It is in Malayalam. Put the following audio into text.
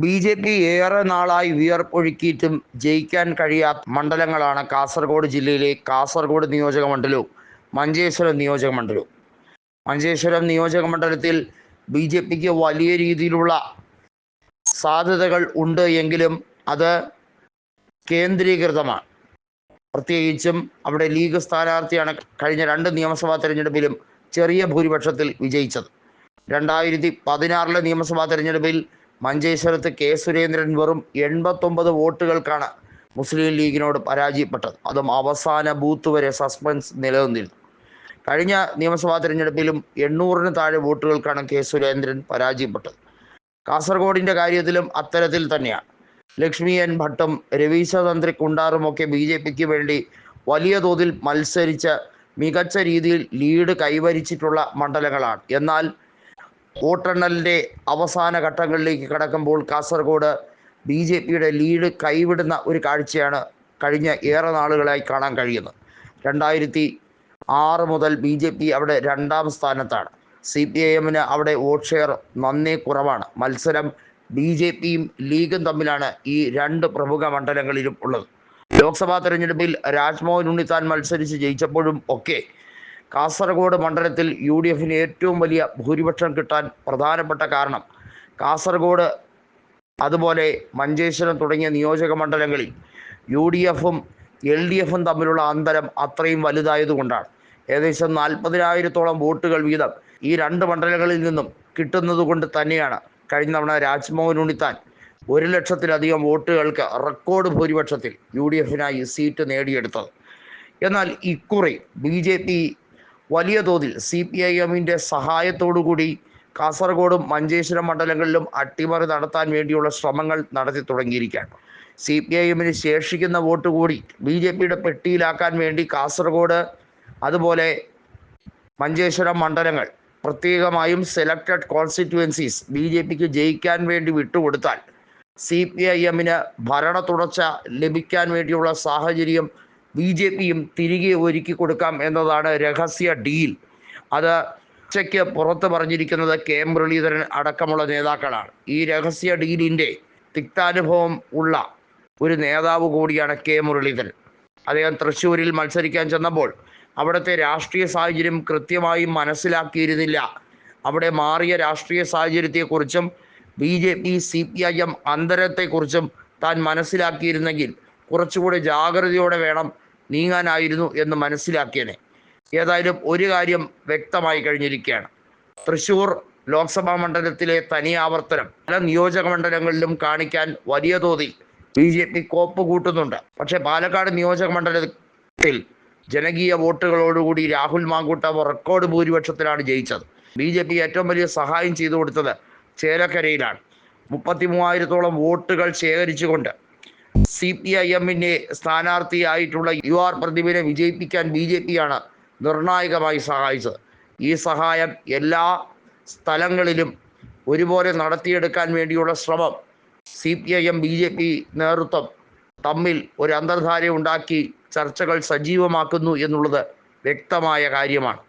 ബി ജെ പി ഏറെ നാളായി വിയർപ്പൊഴുക്കിയിട്ടും ജയിക്കാൻ കഴിയാത്ത മണ്ഡലങ്ങളാണ് കാസർഗോഡ് ജില്ലയിലെ കാസർഗോഡ് നിയോജക മണ്ഡലവും മഞ്ചേശ്വരം നിയോജക മണ്ഡലവും മഞ്ചേശ്വരം നിയോജക മണ്ഡലത്തിൽ ബി ജെ പിക്ക് വലിയ രീതിയിലുള്ള സാധ്യതകൾ ഉണ്ട് എങ്കിലും അത് കേന്ദ്രീകൃതമാണ്. പ്രത്യേകിച്ചും അവിടെ ലീഗ് സ്ഥാനാർത്ഥിയാണ് കഴിഞ്ഞ രണ്ട് നിയമസഭാ തെരഞ്ഞെടുപ്പിലും ചെറിയ ഭൂരിപക്ഷത്തിൽ വിജയിച്ചത്. രണ്ടായിരത്തി പതിനാറിലെ നിയമസഭാ തെരഞ്ഞെടുപ്പിൽ മഞ്ചേശ്വരത്ത് കെ സുരേന്ദ്രൻ വെറും എൺപത്തൊമ്പത് വോട്ടുകൾക്കാണ് മുസ്ലിം ലീഗിനോട് പരാജയപ്പെട്ടത്. അതും അവസാന ബൂത്ത് വരെ സസ്പെൻസ് നിലനിന്നിരുന്നു. കഴിഞ്ഞ നിയമസഭാ തെരഞ്ഞെടുപ്പിലും എണ്ണൂറിന് താഴെ വോട്ടുകൾക്കാണ് കെ സുരേന്ദ്രൻ പരാജയപ്പെട്ടത്. കാസർഗോഡിന്റെ കാര്യത്തിലും അത്തരത്തിൽ തന്നെയാണ്. ലക്ഷ്മി എൻ ഭട്ടും രവീശ തന്ത്രി കുണ്ടാറും ഒക്കെ ബി ജെ പിക്ക് വേണ്ടി വലിയ തോതിൽ മത്സരിച്ച് മികച്ച രീതിയിൽ ലീഡ് കൈവരിച്ചിട്ടുള്ള മണ്ഡലങ്ങളാണ്. എന്നാൽ വോട്ടെണ്ണലിന്റെ അവസാന ഘട്ടങ്ങളിലേക്ക് കടക്കുമ്പോൾ കാസർഗോഡ് ബി ജെ പിയുടെ ലീഡ് കൈവിടുന്ന ഒരു കാഴ്ചയാണ് കഴിഞ്ഞ ഏറെ നാളുകളായി കാണാൻ കഴിയുന്നത്. രണ്ടായിരത്തി ആറ് മുതൽ ബി ജെ പി അവിടെ രണ്ടാം സ്ഥാനത്താണ്. സി പി ഐ എമ്മിന് അവിടെ വോട്ട് ഷെയർ നന്നേ കുറവാണ്. മത്സരം ബി ജെ പിയും ലീഗും തമ്മിലാണ് ഈ രണ്ട് പ്രമുഖ മണ്ഡലങ്ങളിലും ഉള്ളത്. ലോക്സഭാ തെരഞ്ഞെടുപ്പിൽ രാജ്മോഹൻ ഉണ്ണിത്താൻ മത്സരിച്ച് ജയിച്ചപ്പോഴും ഒക്കെ കാസർഗോഡ് മണ്ഡലത്തിൽ യു ഡി എഫിന് ഏറ്റവും വലിയ ഭൂരിപക്ഷം കിട്ടാൻ പ്രധാനപ്പെട്ട കാരണം കാസർഗോഡ് അതുപോലെ മഞ്ചേശ്വരം തുടങ്ങിയ നിയോജക മണ്ഡലങ്ങളിൽ യു ഡി എഫും എൽ ഡി എഫും തമ്മിലുള്ള അന്തരം അത്രയും വലുതായതുകൊണ്ടാണ്. ഏകദേശം നാൽപ്പതിനായിരത്തോളം വോട്ടുകൾ വീതം ഈ രണ്ട് മണ്ഡലങ്ങളിൽ നിന്നും കിട്ടുന്നത് കൊണ്ട് തന്നെയാണ് കഴിഞ്ഞ തവണ രാജ്മോഹൻ ഉണ്ണിത്താൻ ഒരു ലക്ഷത്തിലധികം വോട്ടുകൾക്ക് റെക്കോർഡ് ഭൂരിപക്ഷത്തിൽ യു ഡി എഫിനായി സീറ്റ് നേടിയെടുത്തത്. എന്നാൽ ഇക്കുറി ബി ജെ പി വലിയ തോതിൽ സി പി ഐ എമ്മിന്റെ സഹായത്തോടുകൂടി കാസർഗോഡും മഞ്ചേശ്വരം മണ്ഡലങ്ങളിലും അട്ടിമറി നടത്താൻ വേണ്ടിയുള്ള ശ്രമങ്ങൾ നടത്തി തുടങ്ങിയിരിക്കുകയാണ്. സി പി ഐ എമ്മിന് ശേഷിക്കുന്ന വോട്ട് കൂടി ബി ജെ പിയുടെ പെട്ടിയിലാക്കാൻ വേണ്ടി കാസർഗോഡ് അതുപോലെ മഞ്ചേശ്വരം മണ്ഡലങ്ങൾ പ്രത്യേകമായും സെലക്റ്റഡ് കോൺസ്റ്റിറ്റ്യുവൻസീസ് ബി ജെ പിക്ക് ജയിക്കാൻ വേണ്ടി വിട്ടുകൊടുത്താൽ സി പി ഐ എമ്മിന് ഭരണ തുടർച്ച ലഭിക്കാൻ വേണ്ടിയുള്ള സാഹചര്യം ബി ജെ പിയും തിരികെ ഒരുക്കി കൊടുക്കാം എന്നതാണ് രഹസ്യ ഡീൽ. അത് ഉച്ചയ്ക്ക് പുറത്ത് പറഞ്ഞിരിക്കുന്നത് കെ മുരളീധരൻ അടക്കമുള്ള നേതാക്കളാണ്. ഈ രഹസ്യ ഡീലിന്റെ തിക്താനുഭവം ഉള്ള ഒരു നേതാവ് കൂടിയാണ് കെ മുരളീധരൻ. അദ്ദേഹം തൃശ്ശൂരിൽ മത്സരിക്കാൻ ചെന്നപ്പോൾ അവിടുത്തെ രാഷ്ട്രീയ സാഹചര്യം കൃത്യമായി മനസ്സിലാക്കിയിരുന്നില്ല. അവിടെ മാറിയ രാഷ്ട്രീയ സാഹചര്യത്തെക്കുറിച്ചും B J P C P I M അന്തരത്തെക്കുറിച്ചും താൻ മനസ്സിലാക്കിയിരുന്നെങ്കിൽ കുറച്ചുകൂടി ജാഗ്രതയോടെ വേണം നീങ്ങാനായിരുന്നു എന്ന് മനസ്സിലാക്കിയനെ. ഏതായാലും ഒരു കാര്യം വ്യക്തമായി കഴിഞ്ഞിരിക്കുകയാണ്. തൃശൂർ ലോക്സഭാ മണ്ഡലത്തിലെ തനി ആവർത്തനം പല നിയോജക മണ്ഡലങ്ങളിലും കാണിക്കാൻ വലിയ തോതിൽ ബി ജെ പി കോപ്പ് കൂട്ടുന്നുണ്ട്. പക്ഷേ പാലക്കാട് നിയോജക മണ്ഡലത്തിൽ ജനകീയ വോട്ടുകളോടുകൂടി രാഹുൽ മാങ്കൂട്ടം റെക്കോർഡ് ഭൂരിപക്ഷത്തിലാണ് ജയിച്ചത്. ബി ജെ പി ഏറ്റവും വലിയ സഹായം ചെയ്തു കൊടുത്തത് ചേലക്കരയിലാണ്. മുപ്പത്തി മൂവായിരത്തോളം വോട്ടുകൾ ശേഖരിച്ചുകൊണ്ട് സി പി ഐ എമ്മിന്റെ സ്ഥാനാർത്ഥിയായിട്ടുള്ള യു ആർ പ്രദീപിനെ വിജയിപ്പിക്കാൻ ബി ജെ പിയാണ് നിർണായകമായി സഹായിച്ചത്. ഈ സഹായം എല്ലാ സ്ഥലങ്ങളിലും ഒരുപോലെ നടത്തിയെടുക്കാൻ വേണ്ടിയുള്ള ശ്രമം C P I M B J P നേതൃത്വം തമ്മിൽ ഒരു അന്തർധാര ഉണ്ടാക്കി ചർച്ചകൾ സജീവമാക്കുന്നു എന്നുള്ളത് വ്യക്തമായ കാര്യമാണ്.